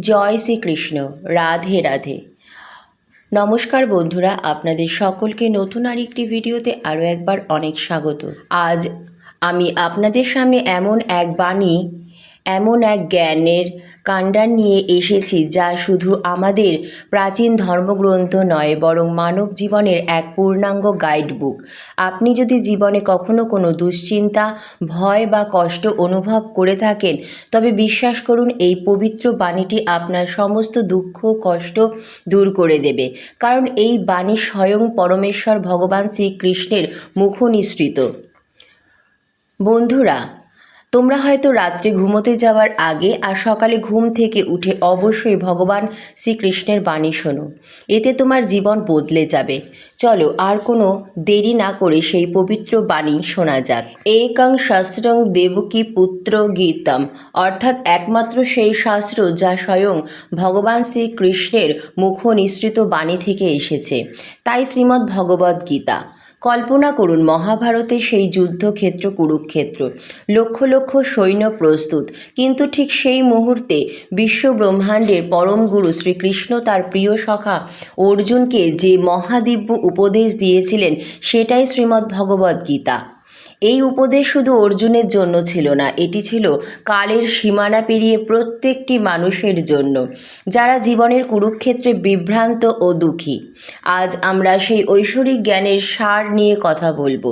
জয় শ্রীকৃষ্ণ, রাধে রাধে। নমস্কার বন্ধুরা, আপনাদের সকলকে নতুন আর একটি ভিডিওতে আরও একবার অনেক স্বাগত। আজ আমি আপনাদের সামনে এমন এক বাণী এমন এক জ্ঞানের কাণ্ডার নিয়ে এসেছি যা শুধু আমাদের প্রাচীন ধর্মগ্রন্থ নয়, বরং মানব জীবনের এক পূর্ণাঙ্গ গাইড বুক আপনি যদি জীবনে কখনো কোনো দুশ্চিন্তা, ভয় বা কষ্ট অনুভব করে থাকেন, তবে বিশ্বাস করুন, এই পবিত্র বাণীটি আপনার সমস্ত দুঃখ, কষ্ট দূর করে দেবে। কারণ এই বাণী স্বয়ং পরমেশ্বর ভগবান শ্রীকৃষ্ণের মুখ নিঃসৃত বন্ধুরা তোমরা হয়তো রাত্রে ঘুমোতে যাওয়ার আগে আর সকালে ঘুম থেকে উঠে অবশ্যই ভগবান শ্রীকৃষ্ণের বাণী শোনো। এতে তোমার জীবন বদলে যাবে। চলো আর কোনো দেরি না করে সেই পবিত্র বাণী শোনা যাক। একং শাস্ত্রং দেবকী পুত্র গীতম। অর্থাৎ একমাত্র সেই শাস্ত্র যা স্বয়ং ভগবান শ্রীকৃষ্ণের মুখ নিঃসৃত বাণী থেকে এসেছে। তাই শ্রীমদ্ ভগবদ্ গীতা। কল্পনা করুন, মহাভারতে সেই যুদ্ধক্ষেত্র কুরুক্ষেত্র। লক্ষ লক্ষ সৈন্য প্রস্তুত। কিন্তু ঠিক সেই মুহূর্তে বিশ্ব ব্রহ্মাণ্ডের পরম গুরু শ্রীকৃষ্ণ তার প্রিয় সখা অর্জুনকে যে মহাদিব্য উপদেশ দিয়েছিলেন, সেটাই শ্রীমদ্ ভগবদ্ গীতা। এই উপদেশ শুধু অর্জুনের জন্য ছিল না, এটি ছিল কালের সীমানা পেরিয়ে প্রত্যেকটি মানুষের জন্য, যারা জীবনের কুরুক্ষেত্রে বিভ্রান্ত ও দুঃখী। আজ আমরা সেই ঐশ্বরিক জ্ঞানের সার নিয়ে কথা বলব।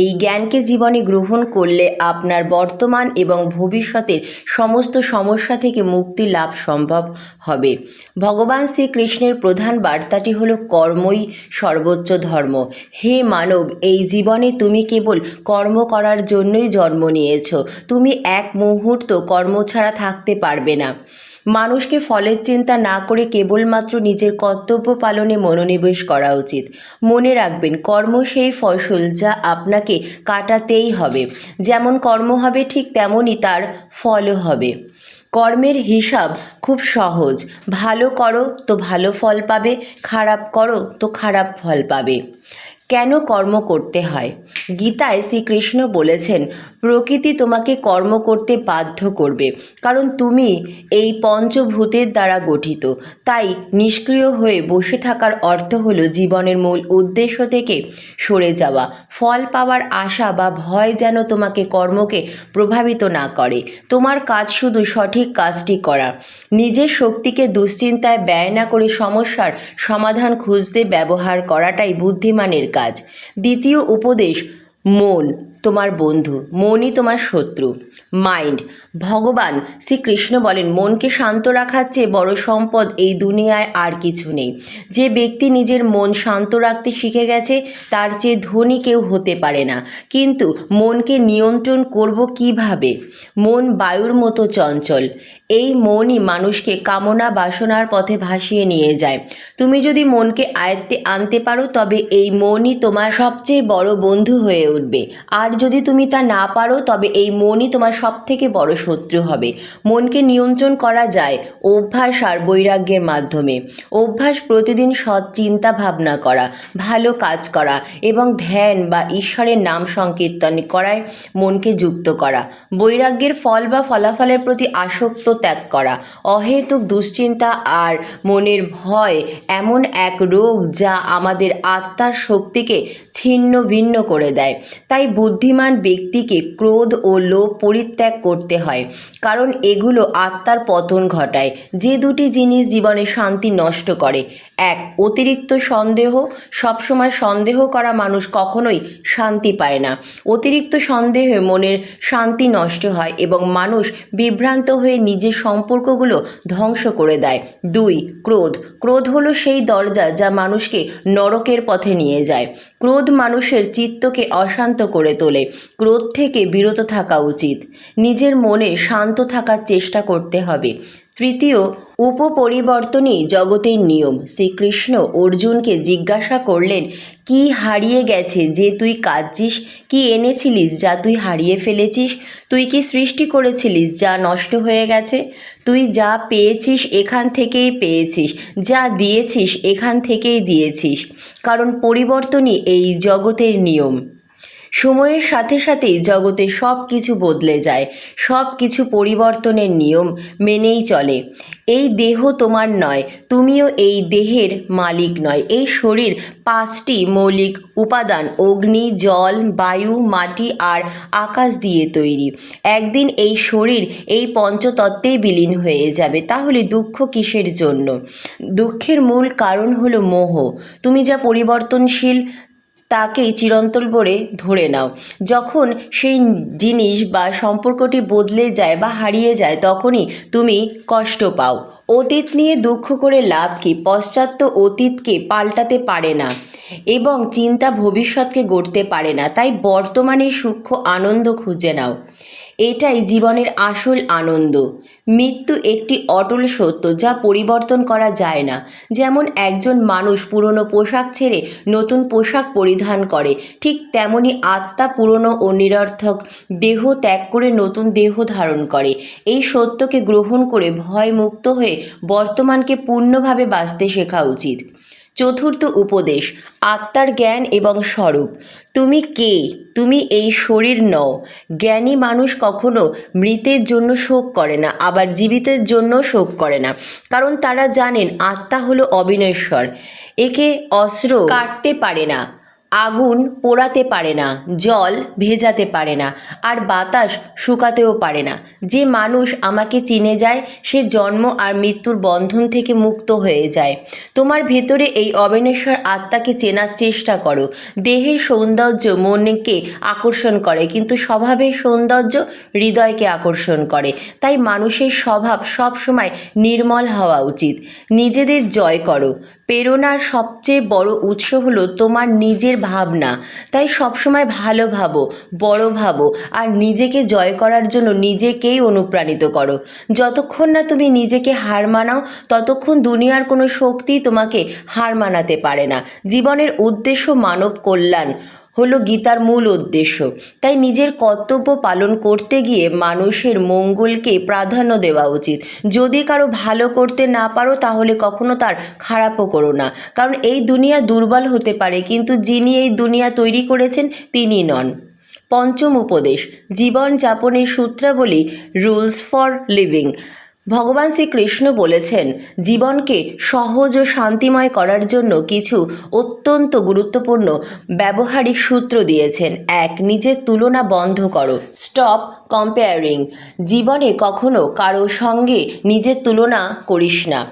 এই জ্ঞানকে জীবনে গ্রহণ করলে আপনার বর্তমান এবং ভবিষ্যতের সমস্ত সমস্যা থেকে মুক্তি লাভ সম্ভব হবে। ভগবান শ্রীকৃষ্ণের প্রধান বার্তাটি হলো কর্মই সর্বোচ্চ ধর্ম। হে মানব, এই জীবনে তুমি কেবল কর্ম করার জন্যই জন্ম নিয়েছ। তুমি এক মুহূর্ত কর্ম ছাড়া থাকতে পারবে না। মানুষকে ফলের চিন্তা না করে কেবলমাত্র নিজের কর্তব্য পালনে মনোনিবেশ করা উচিত। মনে রাখবেন, কর্ম সেই ফসল যা আপনাকে কাটাতেই হবে। যেমন কর্ম হবে, ঠিক তেমনই তার ফলও হবে। কর্মের হিসাব খুব সহজ। ভালো করো, তো ভালো ফল পাবে, খারাপ করো, তো খারাপ ফল পাবে। কেন কর্ম করতে হয়? গীতায় শ্রীকৃষ্ণ বলেছেন, প্রকৃতি তোমাকে কর্ম করতে বাধ্য করবে, কারণ তুমি এই পঞ্চভূতের দ্বারা গঠিত। তাই নিষ্ক্রিয় হয়ে বসে থাকার অর্থ হলো জীবনের মূল উদ্দেশ্য থেকে সরে যাওয়া। ফল পাওয়ার আশা বা ভয় যেন তোমাকে কর্মকে প্রভাবিত না করে। তোমার কাজ শুধু সঠিক কাজটি করা। নিজের শক্তিকে দুশ্চিন্তায় ব্যয় না করে সমস্যার সমাধান খুঁজতে ব্যবহার করাটাই বুদ্ধিমানের কাজ। দ্বিতীয় উপদেশ মন তোমার বন্ধু, মনই তোমার শত্রু। মাইন্ড, ভগবান শ্রীকৃষ্ণ বলেন, মনকে শান্ত রাখার চেয়ে বড় সম্পদ এই দুনিয়ায় আর কিছু নেই। যে ব্যক্তি নিজের মন শান্ত রাখতে শিখে গেছে, তার চেয়ে ধনী কেউ হতে পারে না। কিন্তু মনকে নিয়ন্ত্রণ করব কীভাবে? মন বায়ুর মতো চঞ্চল। এই মনই মানুষকে কামনা বাসনার পথে ভাসিয়ে নিয়ে যায়। তুমি যদি মনকে আয়ত্তে আনতে পারো, তবে এই মনই তোমার সবচেয়ে বড় বন্ধু হয়ে উঠবে। আর যদি তুমি তা না পারো, তবে এই মনই তোমার সব থেকে বড় শত্রু হবে। মনকে নিয়ন্ত্রণ করা যায় অভ্যাস আর বৈরাগ্যের মাধ্যমে। অভ্যাস প্রতিদিন সৎ চিন্তা ভাবনা করা, ভালো কাজ করা এবং ধ্যান বা ঈশ্বরের নাম সংকীর্তন করায় মনকে যুক্ত করা। বৈরাগ্যের ফল বা ফলাফলের প্রতি আসক্ত ত্যাগ করা। অহেতুক দুশ্চিন্তা আর মনের ভয় এমন এক রোগ যা আমাদের আত্মার শক্তিকে ছিন্ন ভিন্ন করে দেয়। তাই বুদ্ধিমান ব্যক্তিকে ক্রোধ ও লোভ পরিত্যাগ করতে হয়, কারণ এগুলো আত্মার পতন ঘটায়। যে দুটি জিনিস জীবনে শান্তি নষ্ট করে, এক, অতিরিক্ত সন্দেহ, সবসময় সন্দেহ করা মানুষ কখনোই শান্তি পায় না। অতিরিক্ত সন্দেহে মনের শান্তি নষ্ট হয় এবং মানুষ বিভ্রান্ত হয়ে নিজের সম্পর্কগুলো ধ্বংস করে দেয়। দুই, ক্রোধ। ক্রোধ হলো সেই দরজা যা মানুষকে নরকের পথে নিয়ে যায়। ক্রোধ মানুষের চিত্তকে অশান্ত করে তোলে। ক্রোধ থেকে বিরত থাকা উচিত। নিজের মনে শান্ত থাকার চেষ্টা করতে হবে। তৃতীয় উপপরিবর্তনই জগতের নিয়ম। শ্রীকৃষ্ণ অর্জুনকে জিজ্ঞাসা করলেন, কি হারিয়ে গেছে যে তুই কাঁদছিস? কি এনেছিলিস যা তুই হারিয়ে ফেলেছিস? তুই কি সৃষ্টি করেছিলিস যা নষ্ট হয়ে গেছে? তুই যা পেয়েছিস এখান থেকেই পেয়েছিস, যা দিয়েছিস এখান থেকেই দিয়েছিস। কারণ পরিবর্তনই এই জগতের নিয়ম। সময়ের সাথে সাথেই জগতে সব কিছু বদলে যায় সব কিছু পরিবর্তনের নিয়ম মেনেই চলে। এই দেহ তোমার নয়, তুমিও এই দেহের মালিক নয়। এই শরীর পাঁচটি মৌলিক উপাদান, অগ্নি, জল, বায়ু, মাটি আর আকাশ দিয়ে তৈরি। একদিন এই শরীর এই পঞ্চতত্ত্বেই বিলীন হয়ে যাবে। তাহলে দুঃখ কিসের জন্য? দুঃখের মূল কারণ হলো মোহ। তুমি যা পরিবর্তনশীল তাকেই চিরন্তল বলে ধরে নাও। যখন সেই জিনিস বা সম্পর্কটি বদলে যায় বা হারিয়ে যায়, তখনই তুমি কষ্ট পাও। অতীত নিয়ে দুঃখ করে লাভ কি? পশ্চাত্য অতীতকে পাল্টাতে পারে না এবং চিন্তা ভবিষ্যৎকে গড়তে পারে না। তাই বর্তমানে সূক্ষ্ম আনন্দ খুঁজে নাও। এটাই জীবনের আসল আনন্দ। মৃত্যু একটি অটল সত্য যা পরিবর্তন করা যায় না। যেমন একজন মানুষ পুরনো পোশাক ছেড়ে নতুন পোশাক পরিধান করে, ঠিক তেমনি আত্মা পুরনো ও নিরর্থক দেহ ত্যাগ করে নতুন দেহ ধারণ করে। এই সত্যকে গ্রহণ করে ভয়মুক্ত হয়ে বর্তমানকে পূর্ণভাবে বাঁচতে শেখা উচিত। চতুর্থ উপদেশ, আত্মার জ্ঞান এবং স্বরূপ। তুমি কে? তুমি এই শরীর নও। জ্ঞানী মানুষ কখনো মৃতের জন্য শোক করে না, আবার জীবিতের জন্য শোক করে না। কারণ তারা জানেন আত্মা হলো অবিনশ্বর, একে অস্ত্র কাটতে পারে না। আগুন পোড়াতে পারে না, জল ভেজাতে পারে না, আর বাতাস শুকাতেও পারে না। যে মানুষ আমাকে চিনে যায়, সে জন্ম আর মৃত্যুর বন্ধন থেকে মুক্ত হয়ে যায়। তোমার ভেতরে এই অবিনশ্বর আত্মাকে চেনার চেষ্টা করো। দেহের সৌন্দর্য মনকে আকর্ষণ করে, কিন্তু স্বভাবের সৌন্দর্য হৃদয়কে আকর্ষণ করে। তাই মানুষের স্বভাব সবসময় নির্মল হওয়া উচিত। নিজেদের জয় করো। প্রেরণার সবচেয়ে বড় উৎস হলো তোমার নিজের ভাবনা। তাই সবসময় ভালো ভাবো, বড় ভাবো, আর নিজেকে জয় করার জন্য নিজেকেই অনুপ্রাণিত করো। যতক্ষণ না তুমি নিজেকে হার মানাও, ততক্ষণ দুনিয়ার কোনো শক্তি তোমাকে হার মানাতে পারে না। জীবনের উদ্দেশ্য মানব কল্যাণ। হলো গীতার মূল উদ্দেশ্য। তাই নিজের কর্তব্য পালন করতে গিয়ে মানুষের মঙ্গলকে প্রাধান্য দেওয়া উচিত। যদি কারও ভালো করতে না পারো, তাহলে কখনো তার খারাপও করো না। কারণ এই দুনিয়া দুর্বল হতে পারে, কিন্তু যিনি এই দুনিয়া তৈরি করেছেন, তিনি নন। পঞ্চম উপদেশ জীবন যাপনের সূত্রাবলী রুলস ফর লিভিং ভগবান শ্রীকৃষ্ণ বলেছেন, জীবনকে সহজ ও শান্তিময় করার জন্য কিছু অত্যন্ত গুরুত্বপূর্ণ ব্যবহারিক সূত্র দিয়েছেন। এক, নিজের তুলনা বন্ধ করো। Stop comparing. জীবনে কখনো কারও সঙ্গে নিজের তুলনা করিস না।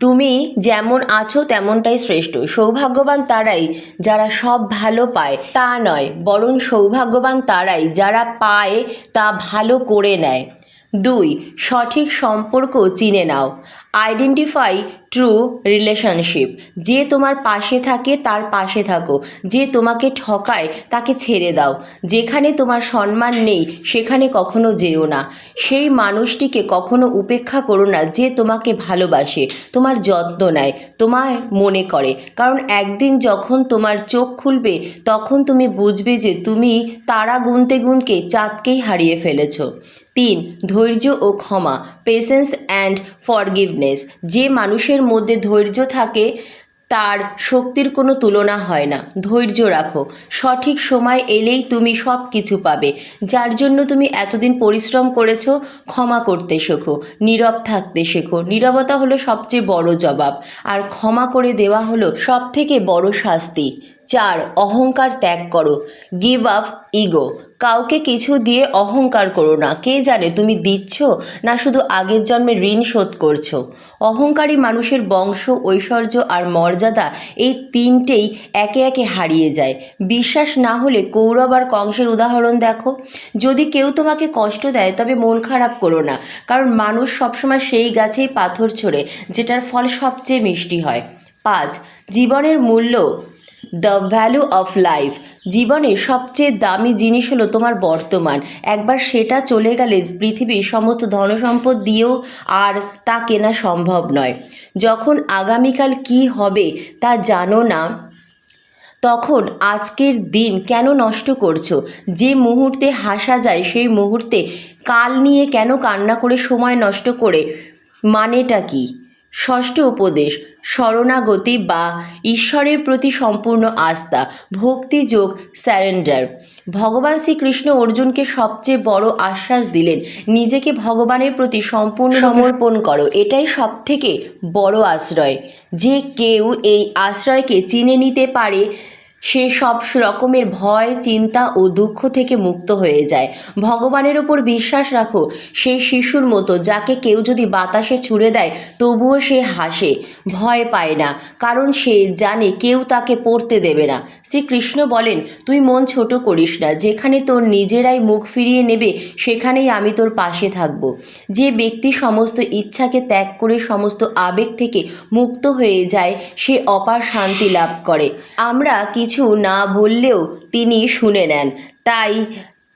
তুমি যেমন আছো, তেমনটাই শ্রেষ্ঠ। সৌভাগ্যবান তারাই যারা সব ভালো পায়, তা নয়, বরং সৌভাগ্যবান তারাই যারা পায়, তা ভালো করে নেয়। দুই, সঠিক সম্পর্ক চিনে নাও। আইডেন্টিফাই ট্রু রিলেশনশিপ যে তোমার পাশে থাকে, তার পাশে থাকো। যে তোমাকে ঠকায়, তাকে ছেড়ে দাও। যেখানে তোমার সম্মান নেই, সেখানে কখনো যেও না। সেই মানুষটিকে কখনো উপেক্ষা করো না যে তোমাকে ভালোবাসে, তোমার যত্ন নেয়, তোমায় মনে করে। কারণ একদিন যখন তোমার চোখ খুলবে, তখন তুমি বুঝবে যে তুমি তারা গুনতে গুনকে চাঁদকেই হারিয়ে ফেলেছো। তিন, ধৈর্য ও ক্ষমা পেশেন্স অ্যান্ড ফরগিভনেস যে মানুষের মধ্যে ধৈর্য থাকে, তার শক্তির কোনো তুলনা হয় না। ধৈর্য রাখো। সঠিক সময় এলেই তুমি সব কিছু পাবে। যার জন্য তুমি এতদিন পরিশ্রম করেছ, ক্ষমা করতে শেখো। নীরব থাকতে শেখো। নীরবতা হলো সবচেয়ে বড় জবাব। আর ক্ষমা করে দেওয়া হলো সব থেকে বড় শাস্তি। চার, অহংকার ত্যাগ করো। গিভ আপ ইগো কাউকে কিছু দিয়ে অহংকার করো না। কে জানে তুমি দিচ্ছ না শুধু আগের জন্মে ঋণ শোধ করছ? অহংকারী মানুষের বংশ, ঐশ্বর্য আর মর্যাদা এই তিনটেই একে একে হারিয়ে যায়। বিশ্বাস না হলে কৌরব আর কংসের উদাহরণ দেখো। যদি কেউ তোমাকে কষ্ট দেয়, তবে মন খারাপ করো না। কারণ মানুষ সবসময় সেই গাছেই পাথর ছোড়ে, যেটার ফল সবচেয়ে মিষ্টি হয়। পাঁচ, জীবনের মূল্য দ্য ভ্যালু অফ লাইফ জীবনে সবচেয়ে দামি জিনিস হলো তোমার বর্তমান। একবার সেটা চলে গেলে পৃথিবীর সমস্ত ধনসম্পদ দিয়েও আর তা কেনা সম্ভব নয়। যখন আগামীকাল কি হবে তা জানো না? তখন আজকের দিন কেন নষ্ট করছ? যে মুহূর্তে হাসা যায় সেই মুহূর্তে কাল নিয়ে কেন কান্না করে সময় নষ্ট করে? মানেটা কি? ষষ্ঠ উপদেশ শরণাগতি বা ঈশ্বরের প্রতি সম্পূর্ণ আস্থা ভক্তিযোগ স্যারেন্ডার ভগবান শ্রীকৃষ্ণ অর্জুনকে সবচেয়ে বড় আশ্বাস দিলেন নিজেকে ভগবানের প্রতি সম্পূর্ণ সমর্পণ করো এটাই সব থেকে বড় আশ্রয়। যে কেউ এই আশ্রয়কে চিনে নিতে পারে সে সব রকমের ভয়, চিন্তা ও দুঃখ থেকে মুক্ত হয়ে যায়। ভগবানের ওপর বিশ্বাস রাখো সেই শিশুর মতো, যাকে কেউ যদি বাতাসে ছুড়ে দেয়, তবুও সে হাসে, ভয় পায় না, কারণ সে জানে কেউ তাকে পড়তে দেবে না। শ্রীকৃষ্ণ বলেন, তুই মন ছোট করিস না, যেখানে তোর নিজেরাই মুখ ফিরিয়ে নেবে, সেখানেই আমি তোর পাশে থাকব। যে ব্যক্তি সমস্ত ইচ্ছাকে ত্যাগ করে সমস্ত আবেগ থেকে মুক্ত হয়ে যায়, সে অপার শান্তি লাভ করে। আমরা কিছু না বললেও তিনি শুনে নেন। তাই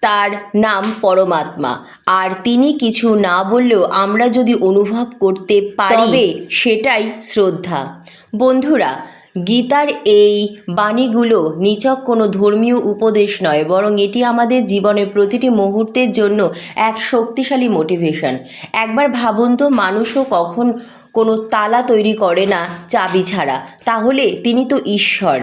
তার নাম পরমাত্মা। আর তিনি কিছু না বললেও আমরা যদি অনুভব করতে পারি সেটাই শ্রদ্ধা। বন্ধুরা গীতার এই বাণীগুলো নিচক কোনো ধর্মীয় উপদেশ নয় বরং এটি আমাদের জীবনের প্রতিটি মুহূর্তের জন্য এক শক্তিশালী মোটিভেশন। একবার ভাবুন তো মানুষও কখন কোনো তালা তৈরি করে না চাবি ছাড়া। তাহলে তিনি তো ঈশ্বর।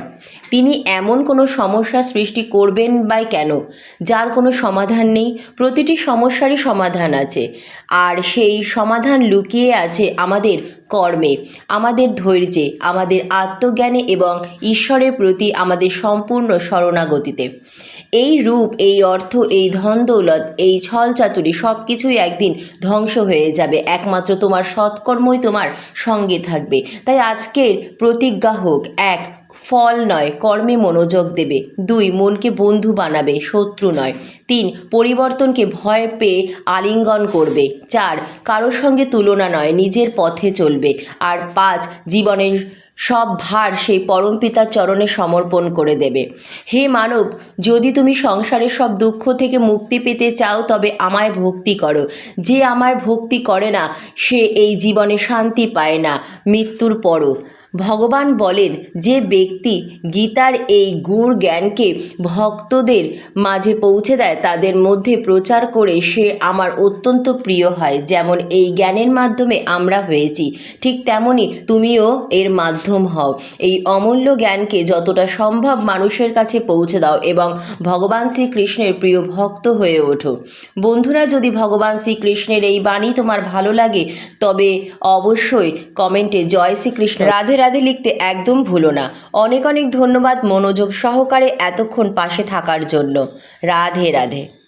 তিনি এমন কোনো সমস্যা সৃষ্টি করবেন বা কেন? যার কোনো সমাধান নেই। প্রতিটি সমস্যারই সমাধান আছে। আর সেই সমাধান লুকিয়ে আছে আমাদের কর্মে, আমাদের ধৈর্যে, আমাদের আত্মজ্ঞানে এবং ঈশ্বরের প্রতি আমাদের সম্পূর্ণ শরণাগতিতে। এই রূপ, এই অর্থ, এই ধন দৌলত, এই ছল চাতুরি সব কিছুই একদিন ধ্বংস হয়ে যাবে। একমাত্র তোমার সৎকর্মই তোমার সঙ্গে থাকবে। তাই আজকের প্রতিজ্ঞা হোক, এক ফল নয়, কর্মে মনোযোগ দেবে। দুই, মনকে বন্ধু বানাবে, শত্রু নয়। তিন, পরিবর্তনকে ভয় পেয়ে আলিঙ্গন করবে। চার, কারোর সঙ্গে তুলনা নয়, নিজের পথে চলবে। আর পাঁচ, জীবনের সব ভার সেই পরমপিতার চরণে সমর্পণ করে দেবে। হে মানব, যদি তুমি সংসারের সব দুঃখ থেকে মুক্তি পেতে চাও, তবে আমায় ভক্তি করো। যে আমার ভক্তি করে না, সে এই জীবনে শান্তি পায় না। মৃত্যুর পরও। ভগবান বলেন, যে ব্যক্তি গীতার এই গুড় জ্ঞানকে ভক্তদের মাঝে পৌঁছে দেয়, তাদের মধ্যে প্রচার করে সে আমার অত্যন্ত প্রিয় হয়। যেমন এই জ্ঞানের মাধ্যমে আমরা হয়েছি, ঠিক তেমনি তুমিও এর মাধ্যম হও। এই অমূল্য জ্ঞানকে যতটা সম্ভব মানুষের কাছে পৌঁছে দাও এবং ভগবান শ্রীকৃষ্ণের প্রিয় ভক্ত হয়ে ওঠো। বন্ধুরা, যদি ভগবান শ্রীকৃষ্ণের এই বাণী তোমার ভালো লাগে, তবে অবশ্যই কমেন্টে জয় শ্রীকৃষ্ণ। রাধে রাধে লিখতে একদম ভুলো না। অনেক অনেক ধন্যবাদ মনোযোগ সহকারে এতক্ষণ পাশে থাকার জন্য। রাধে রাধে।